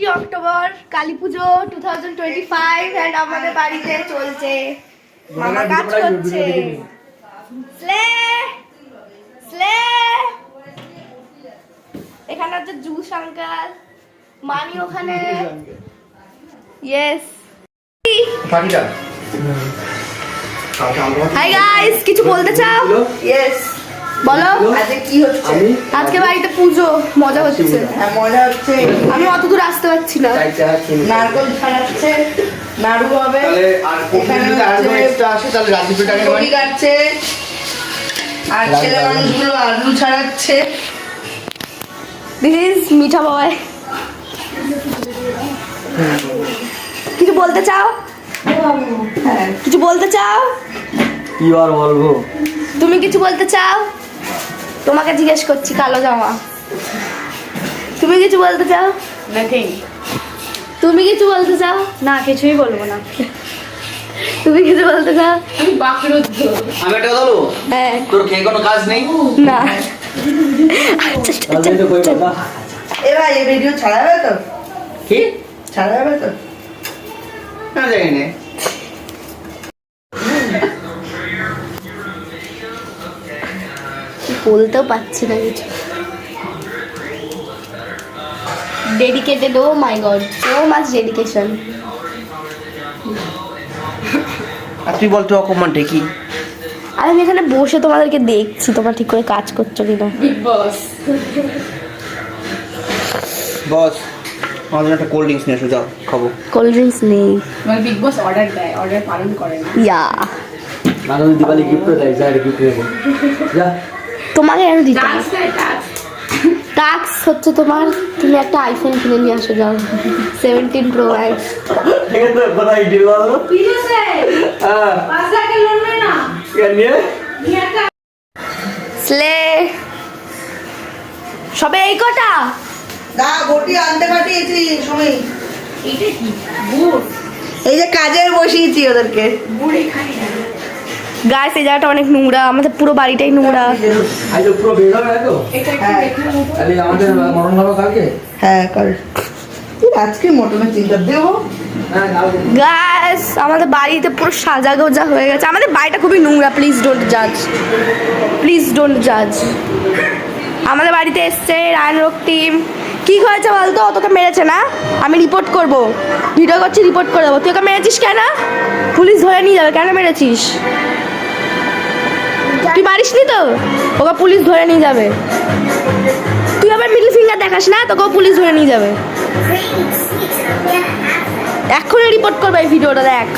October Kali Puja two thousand twenty five and আমাদের বাড়িতে চলছে। মামা কাজ করছে। Slay slay. এখানে হচ্ছে জুস আঙ্কাল মানি ওখানে। ইয়েস হাই গাইস কিছু বলতে চাও? ইয়েস বলো। আজকে কি হচ্ছে? আজকে বাড়িতে পুজো মজা হচ্ছে। হ্যাঁ, মজা হচ্ছে। আমি অত দূর আসতে পারছি না। নারকল ছাড়াচ্ছে নাড়ু হবে। টাকা কাটছে আর ছেলে মানুষগুলো আলু ছাড়াচ্ছে। দিস ইজ মিঠা বয় কিছু বলতে চাও? হ্যাঁ। কিছু বলতে চাও? কি আর বলব? তুমি কিছু বলতে চাও? তোমাকে জিজ্ঞেস করছি কালো জামা। তুমি কিছু বলতে চাও? নাথিং তুমি কিছু বলতে চাও? না কিছুই বলব না। তুমি কিছু বলতে চাও? আমি বাকরুদ্ধ। আমি একটা বলব? হ্যাঁ। তোর খেয়ে কোনো কাজ নেই? না। আচ্ছা, আচ্ছা, আচ্ছা। এ এই ভিডিও ছাড়া যাবে তো? কি? ছাড়া যাবে তো? না জানি না। বলতেও পারছি না কিছু। Dedicated oh my God so much dedication আর তুই বলতো অকমানটা কি আর আমি এখানে বসে তোমাদেরকে দেখছি তোমরা ঠিক করে কাজ করছ কিনা। বিগ বস বস আমাদের একটা কোল্ড ড্রিঙ্কস নিয়ে এসো যাও খাব। কোল্ড ড্রিঙ্কস নেই। মানে বিগ বস অর্ডার দেয় অর্ডার পালন করে না। ইয়া নানু দিওয়ালি গিফট দেয় যা গিফট দেবো যা। তোমাকে কেন দিতে টাক্স হচ্ছে তোমার তুমি একটা আইফোন কিনে নিয়ে আসো যাও। সেভেন্টিন প্রো ম্যাক্স হ্যাঁ। স্লে। সবে এই কটা? না ঘটি আনতে পাঠিয়েছি সময় এটা কি? এই যে কাজের বসিয়েছি ওদেরকে। বুট এখানে গাছ এই জায়গাটা অনেক নোংরা আমাদের পুরো বাড়িটাই নোংরা। হ্যাঁ। হ্যাঁ কর আজকে মটনের চিন্তা দেবো। গাছ আমাদের বাড়িতে পুরো সাজা গোজা হয়ে গেছে। আমাদের বাড়িটা খুবই নোংরা প্লিজ ডোন্ট জাজ প্লিজ ডোন্ট জাজ আমাদের বাড়িতে এসছে রায়নরোগ টিম কি হয়েছে বলতো? ও তোকে মেরেছে না? আমি রিপোর্ট করব। ভিডিও করছি রিপোর্ট করে দেবো। তুই ওকে মেরেছিস কেন? পুলিশ ধরে নিয়ে যাবে। কেন মেরেছিস? তুই মারিসনি তো? ওকে পুলিশ ধরে নিয়ে যাবে। তুই আবার মিডল ফিঙ্গার দেখাস না? তোকেও পুলিশ ধরে নিয়ে যাবে। এক্ষুনি রিপোর্ট করবে এই ভিডিওটা, দেখ।